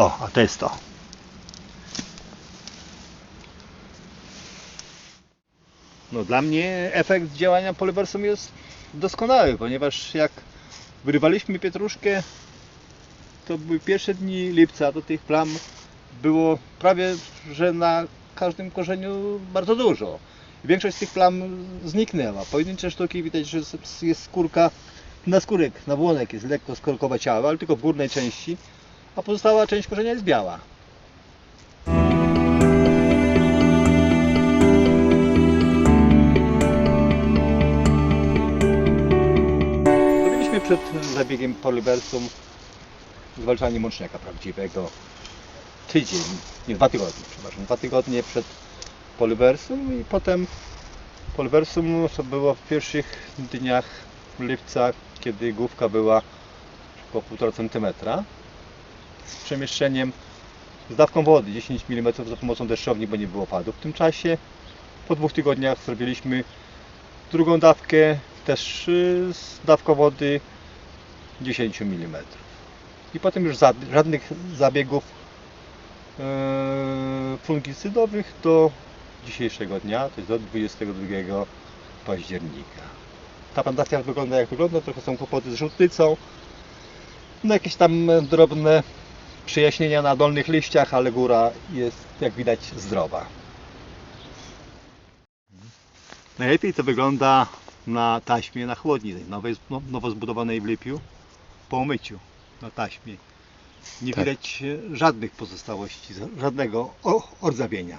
O, a to jest to. No dla mnie efekt działania polyversum jest doskonały, ponieważ jak wyrywaliśmy pietruszkę, to były pierwsze dni lipca, do tych plam było prawie, że na każdym korzeniu bardzo dużo. Większość z tych plam zniknęła. Pojedyncze sztuki widać, że jest- skórka na skórek, na błonek jest lekko skorkowaciały, ale tylko w górnej części, a pozostała część korzenia jest biała. Robiliśmy przed zabiegiem polyversum zwalczanie mączniaka prawdziwego tydzień, nie dwa tygodnie, przepraszam, dwa tygodnie przed polyversum i potem polyversum to było w pierwszych dniach lipca, kiedy główka była około 1,5 cm z przemieszczeniem z dawką wody 10 mm za pomocą deszczowni, bo nie było opadu. W tym czasie po dwóch tygodniach zrobiliśmy drugą dawkę też y, z dawką wody 10 mm. I potem już żadnych zabiegów e, fungicydowych do dzisiejszego dnia, to jest do 22 października. Ta plantacja wygląda jak wygląda, trochę są kłopoty z żółtnicą, no jakieś tam drobne przejaśnienia na dolnych liściach, ale góra jest jak widać zdrowa. Najlepiej to wygląda na taśmie na chłodni, nowej, no, nowo zbudowanej w Lipiu, po umyciu na taśmie. Nie Tak. widać e, żadnych pozostałości, żadnego ordzawienia.